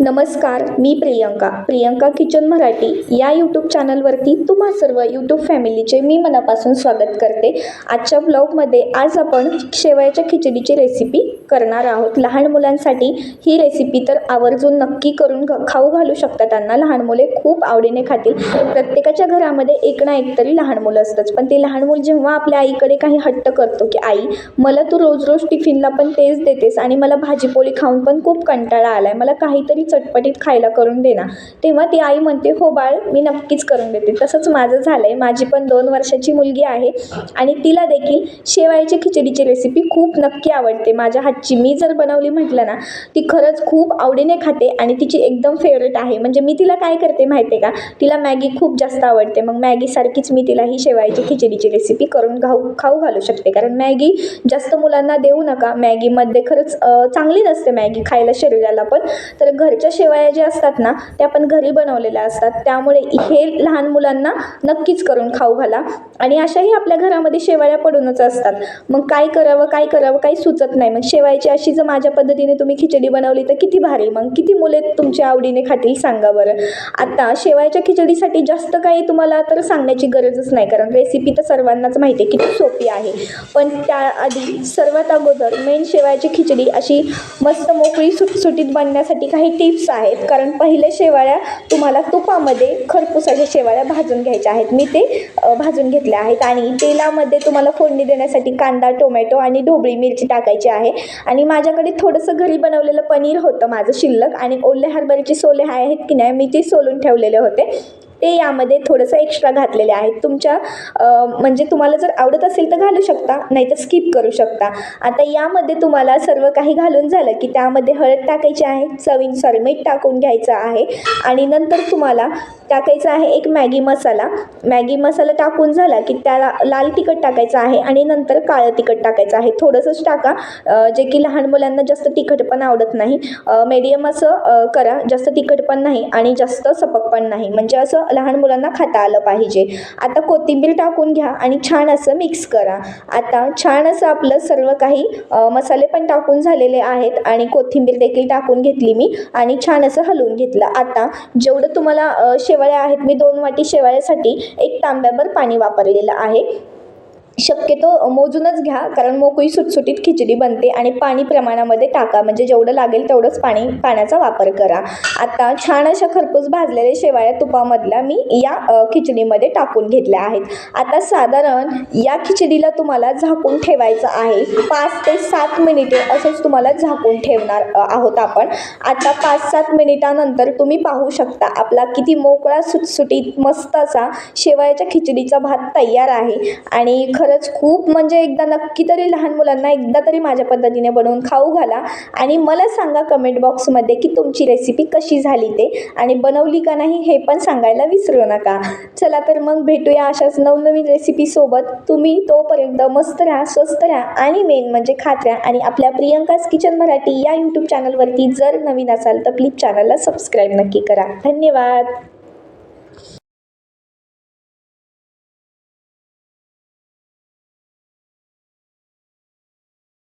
नमस्कार मी प्रियंका. प्रियंका किचन मराठी या यूट्यूब चॅनलवरती तुम्हा सर्व यूट्यूब फॅमिलीचे मी मनापासून स्वागत करते. आजच्या ब्लॉगमध्ये आज आपण शेवयाच्या खिचडीची रेसिपी करणार आहोत. लहान मुलांसाठी ही रेसिपी तर आवर्जून नक्की करून घ खाऊ घालू शकता. त्यांना लहान मुले खूप आवडीने खातील. प्रत्येकाच्या घरामध्ये एक ना एक तरी लहान मुलं असतंच. पण ते लहान मुलं जेव्हा आपल्या आईकडे काही हट्ट करतो की आई मला तू रोज रोज टिफिनला पण तेच देतेस आणि मला भाजीपोळी खाऊन पण खूप कंटाळा आला आहे मला काहीतरी चटपटीत खायला करून दे ना तेव्हा ती आई म्हणते हो बाळ मी नक्कीच करून देते. तसंच माझं झालं आहे माझी पण दोन वर्षाची मुलगी आहे आणि तिला देखील शेवायची खिचडीची रेसिपी खूप नक्की आवडते. माझ्या हातची मी जर बनवली म्हटलं ना ती खरंच खूप आवडीने खाते आणि तिची एकदम फेवरेट आहे. म्हणजे मी तिला काय करते माहिती आहे का? तिला मॅगी खूप जास्त आवडते. मग मॅगीसारखीच मी तिला ही शेवायची खिचडीची रेसिपी करून खाऊ खाऊ घालू शकते. कारण मॅगी जास्त मुलांना देऊ नका. मॅगीमध्ये खरंच चांगली नसते मॅगी खायला शरीराला पण. तर घर घरच्या शेवया ज्या असतात ना त्या आपण घरी बनवलेल्या असतात. त्यामुळे हे लहान मुलांना नक्कीच करून खाऊ घाला. आणि अशाही आपल्या घरामध्ये शेवाळ्या पडूनच असतात. मग काय करावं काय करावं काही सुचत नाही. मग शेवायची अशी जर माझ्या पद्धतीने तुम्ही खिचडी बनवली तर किती भारी. मग किती मुले तुमच्या आवडीने खातील सांगा बरं. आता शेवायच्या खिचडीसाठी जास्त काही तुम्हाला तर सांगण्याची गरजच नाही कारण रेसिपी तर सर्वांनाच माहिती आहे किती सोपी आहे. पण त्याआधी सर्वात अगोदर मेन शेवायची खिचडी अशी मस्त मोकळी सुटसुटीत बनण्यासाठी काही टिप्स टिप्स आहेत. कारण पहिले शेवाळ्या तुम्हाला तुपामध्ये खरपुसाच्या शेवाळ्या भाजून घ्यायच्या आहेत. मी ते भाजून घेतल्या आहेत. आणि तेलामध्ये तुम्हाला फोडणी देण्यासाठी कांदा टोमॅटो आणि ढोबळी मिरची टाकायची आहे. आणि माझ्याकडे थोडंसं घरी बनवलेलं पनीर होतं माझं शिल्लक. आणि ओले हरभऱ्याचे सोले आहेत की नाही मी ते सोलून ठेवलेले होते. ते यामध्ये थोडंसं एक्स्ट्रा घातलेले आहेत. तुमच्या म्हणजे तुम्हाला जर आवडत असेल तर घालू शकता नाहीतर स्किप करू शकता. आता यामध्ये तुम्हाला सर्व काही घालून झालं की त्यामध्ये हळद टाकायची आहे चवीनुसार मीठ टाकून घ्यायचं आहे. आणि नंतर तुम्हाला टाकायचं आहे एक मॅगी मसाला. मॅगी मसाला टाकून झाला की त्याला लाल तिखट टाकायचं आहे आणि नंतर काळं तिखट टाकायचं आहे. थोडंसंच टाका जे की लहान मुलांना जास्त तिखट पण आवडत नाही. मीडियम असं करा जास्त तिखट पण नाही आणि जास्त सपक पण नाही. म्हणजे असं लहान मुलांना खाता आलं पाहिजे. आता कोथिंबीर टाकून घ्या आणि छान असं मिक्स करा. आता छान असं आपलं सर्व काही मसाले पण टाकून झालेले आहेत आणि कोथिंबीर देखील टाकून घेतली मी आणि छान असं हलवून घेतलं. आता जेवढं तुम्हाला शेवाळ्या आहेत मी दोन वाटी शेवाळ्यासाठी एक तांब्याभर पाणी वापरलेलं आहे. शक्यतो मोजूनच घ्या कारण मोकळी सुटसुटीत खिचडी बनते आणि पाणी प्रमाणामध्ये टाका. म्हणजे जेवढं लागेल तेवढंच पाणी पाण्याचा वापर करा. आता छान अशा खरपूस भाजलेल्या शेवाळ्या तुपामधल्या मी या खिचडीमध्ये टाकून घेतल्या आहेत. आता साधारण या खिचडीला तुम्हाला झाकून ठेवायचं आहे. पाच ते सात मिनिटे असंच तुम्हाला झाकून ठेवणार आहोत आपण. आता पाच सात मिनिटानंतर तुम्ही पाहू शकता आपला किती मोकळा सुटसुटीत मस्त असा शेवाळ्याच्या खिचडीचा भात तयार आहे. आणि खर खरंच खूप म्हणजे एकदा नक्की तरी लहान मुलांना एकदा तरी माझ्या पद्धतीने बनवून खाऊ घाला. आणि मला सांगा कमेंट बॉक्समध्ये की तुमची रेसिपी कशी झाली ते आणि बनवली का नाही हे पण सांगायला विसरू नका. चला तर मग भेटूया अशाच नवनवीन रेसिपीसोबत तुम्ही तोपर्यंत मस्त राहा स्वस्त राहा आणि मेन म्हणजे खात राहा. आणि आपल्या प्रियंकाज किचन मराठी या यूट्यूब चॅनलवरती जर नवीन असाल तर प्लीज चॅनलला सबस्क्राईब नक्की करा. धन्यवाद.